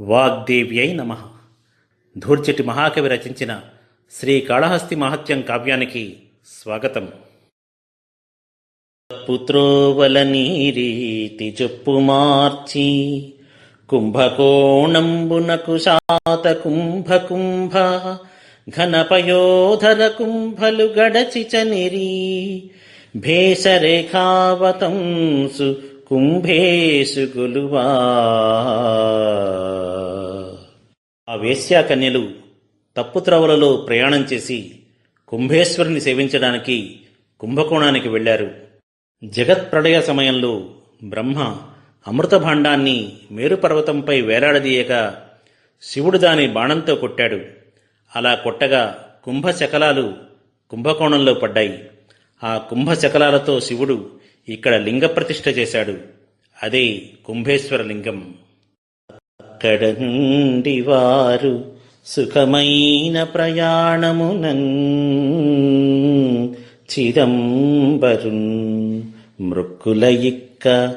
వాగ్దేవ్యై నమ. ధూర్చటి మహాకవి రచించిన శ్రీ కాళహస్తి మహత్యం కావ్యానికి స్వాగతం. పుత్రోవల నీరీతి జొప్పు మార్చి కుంభకోణంబునకు శాత కుంభ కుంభ ఘనపయోధర కుంభలు గడచి చనిరి భేషరేఖావతంసు కుంభేశు గులువా ఆ వేశ్యాకన్యలు తప్పుత్రవలలో ప్రయాణం చేసి కుంభేశ్వరుని సేవించడానికి కుంభకోణానికి వెళ్ళారు జగత్ ప్రళయ సమయంలో బ్రహ్మ అమృతభాండాన్ని మేరుపర్వతంపై వేలాడదీయగా శివుడు దాని బాణంతో కొట్టాడు. అలా కొట్టగా కుంభశకలాలు కుంభకోణంలో పడ్డాయి. ఆ కుంభశకలాలతో శివుడు ఇక్కడ లింగ ప్రతిష్ఠ చేశాడు. అదే కుంభేశ్వర లింగం. అక్కడ వారు సుఖమైన ప్రయాణమునన్ చిదంబరున్ మృక్కుల ఇక్క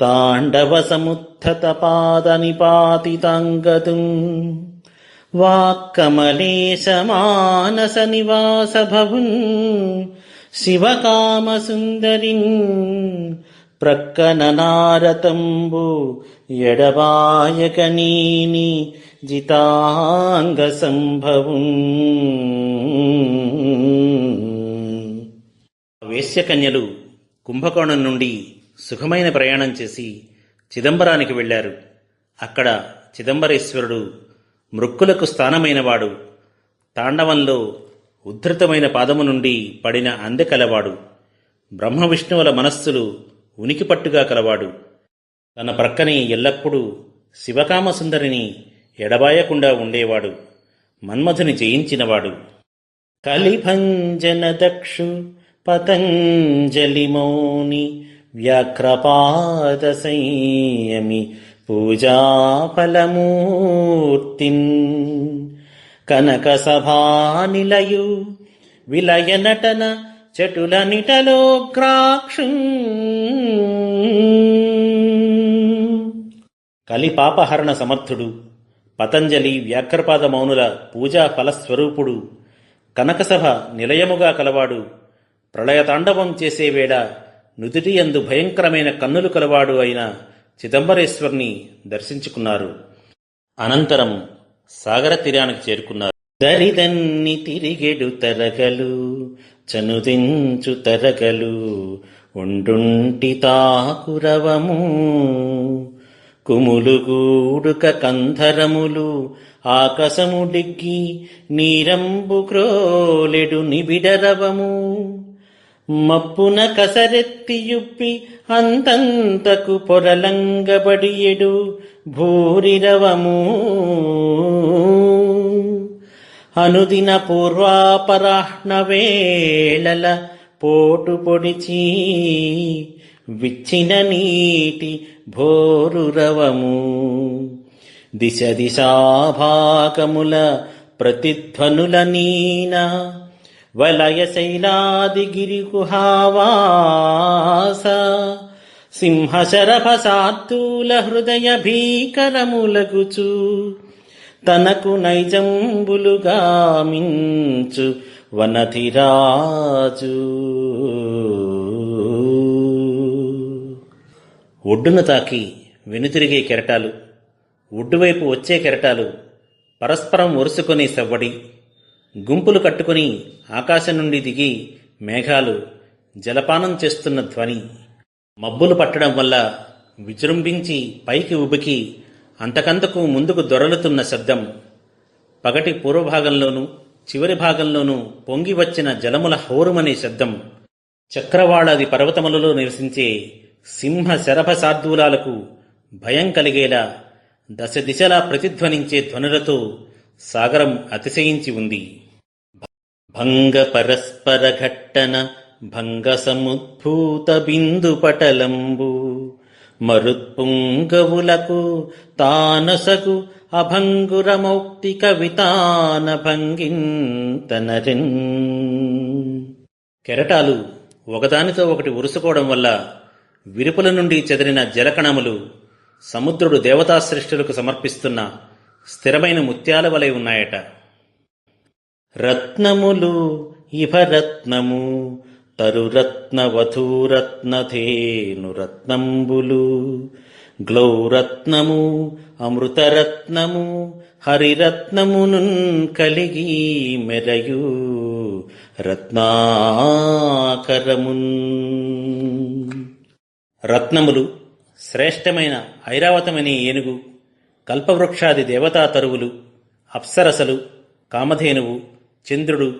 తాండవ సముత్థత పాద నిపాతితాంగతున్ వాక్కమలేశ మానస నివాస భవున్ శివకామసుందరిన్ ప్రక్కన నారతంబు ఎడబాయక నీని జితాంగ సంభవం వేశ్యకన్యలు కుంభకోణం నుండి సుఖమైన ప్రయాణం చేసి చిదంబరానికి వెళ్ళారు అక్కడ చిదంబరేశ్వరుడు మృక్కులకు స్థానమైనవాడు. తాండవంలో ఉద్ధృతమైన పాదము నుండి పడిన అందె కలవాడు బ్రహ్మ విష్ణువుల మనస్సులు ఉనికిపట్టుగా కలవాడు. తన ప్రక్కనే ఎల్లప్పుడూ శివకామసుందరిని ఎడబాయకుండా ఉండేవాడు మన్మధుని జయించినవాడు. కలిభంజన దక్షు పతంజలి మౌని వ్యాఘ్రపాద సంయమి పూజాఫలమూర్తిన్ కనక సభానిలయు విలయ నటన చటుల నిటలో కలిపాపహరణ సమర్థుడు పతంజలి వ్యాఘ్రపాద మౌనుల పూజా ఫలస్వరూపుడు కనకసభ నిలయముగా కలవాడు ప్రళయతాండవం చేసే నుదుటి నుదిటియందు భయంకరమైన కన్నులు కలవాడు అయిన చిదంబరేశ్వర్ని దర్శించుకున్నారు. అనంతరం సాగర తీరానికి చేరుకున్నారు. దరిదన్ని తిరిగెడు తరగలు చనుదించు తరగలు ఉండుంటి తాకురవము. కుములు గూడుక కంధరములు ఆకాశము డిగ్గి నీరంబు క్రోలెడు నిబిడరవము. మప్పున కసరెత్తియుప్పి అంతంతకు పొరలంగబడియెడు భూరిరవము. అనుదిన పూర్వాపరాహ్న వేళల పోటు పొడిచి విచ్చిన నీటి భోరురవము. దిశ దిశాభాగముల ప్రతిధ్వనుల నీన వలయ శైలాదిగిరి గుహావాస సింహశరభ సాత్తూల హృదయ భీకరములగుచు తనకు నైజంబులుగా మించు వనధిరాజు ఒడ్డున తాకి వెనుతిరిగే కెరటాలు ఒడ్డువైపు వచ్చే కెరటాలు పరస్పరం ఒరుసుకొని సవ్వడి గుంపులు కట్టుకుని ఆకాశం నుండి దిగి మేఘాలు జలపానం చేస్తున్న ధ్వని. మబ్బులు పట్టడం వల్ల విజృంభించి పైకి ఉబికి అంతకంతకు ముందుకు దొరలుతున్న శబ్దం. పగటి పూర్వభాగంలోనూ చివరి భాగంలోనూ పొంగి వచ్చిన జలముల హోరుమనే శబ్దం. చక్రవాళాది పర్వతములలో నివసించే సింహ శరభ శార్దూలాలకు భయం కలిగేలా దశ దిశలా ప్రతిధ్వనించే ధ్వనులతో సాగరం అతిశయించి ఉంది. భంగ పరస్పర ఘట్టన భంగ సముద్భూత బిందు పటలంబు మరుత్పుంగవులకు తానసగు అభంగురమౌక్తి కవితాన భంగింతనరిన్ కెరటాలు ఒకదానితో ఒకటి ఉరుసుకోవడం వల్ల విరుపుల నుండి చెదిరిన జలకణములు సముద్రుడు దేవతా సృష్టులకు సమర్పిస్తున్న స్థిరమైన ముత్యాల వలె ఉన్నాయట. రత్నములు ఇభరత్నము తరురత్న వధూరత్నధేను రత్నంబులు. గ్లౌరత్నము అమృతరత్నము హరిరత్నమునున్ కలిగి మెరయు రత్నాకరమున్. రత్నములు శ్రేష్టమైన ఐరావతమని ఏనుగు కల్పవృక్షాది దేవతా తరువులు అప్సరసలు కామధేనువు చంద్రుడు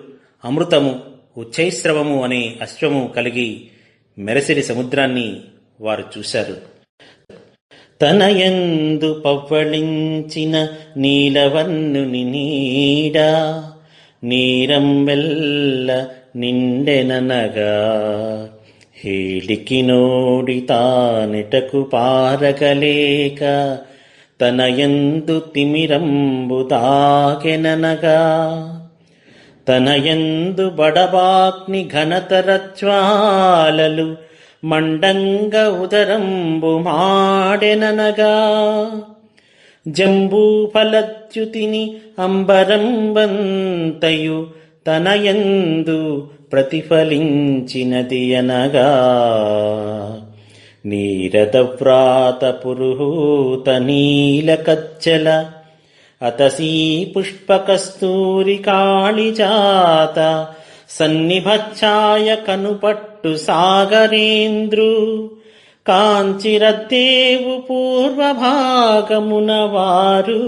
అమృతము ఉచ్చైశ్రవము అనే అశ్వము కలిగి మెరసిరి సముద్రాన్ని వారు చూశారు. తనయందు పవ్వళించిన నీలవన్నుని నీడా నీరం వెల్ల నిండెననగా హేళికి నోడి తానెటకు పారగలేక తనయందు తిమిరంబు దాగెననగా తనయందు బడబాగ్ని ఘనతరజ్వాలలు మండంగ ఉదరంబు మాడెననగా. జంబూఫలద్యుతిని అంబరంబంతయు తనయందు ప్రతిఫలించినది అనగా నీరదవ్రాత పురుహూత నీలకచ్చల అతసీ పుష్పకస్తూరి కాళిజాత సన్నిభచ్ఛాయ కనుపట్టు సాగరేంద్రు కాంచిరద్దేవు పూర్వభాగమున వారు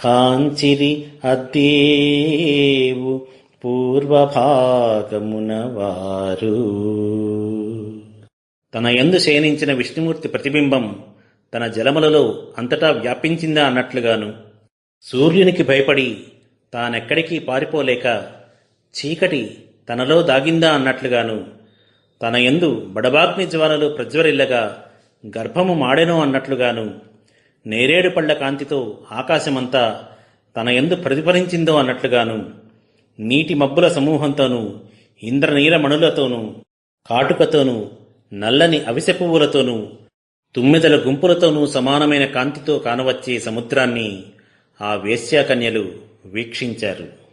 కాంచిరి అద్దేవు పూర్వభాగమున వారు తన యందు శయనించిన విష్ణుమూర్తి ప్రతిబింబం తన జలములలో అంతటా వ్యాపించిందా అన్నట్లుగాను. సూర్యునికి భయపడి తానెక్కడికి పారిపోలేక చీకటి తనలో దాగిందా అన్నట్లుగాను. తన యందు బడబాగ్ని జ్వాలలు ప్రజ్వరిల్లగా గర్భము మాడెనో అన్నట్లుగాను. నేరేడు పళ్ళ కాంతితో ఆకాశమంతా తన ఎందు ప్రతిఫలించిందో అన్నట్లుగాను. నీటి మబ్బుల సమూహంతోనూ ఇంద్రనీల మణులతోనూ కాటుకతోనూ నల్లని అవిసె పువ్వులతోనూ తుమ్మెదల గుంపులతోనూ సమానమైన కాంతితో కానవచ్చే సముద్రాన్ని ఆ వేశ్యాకన్యలు వీక్షించారు.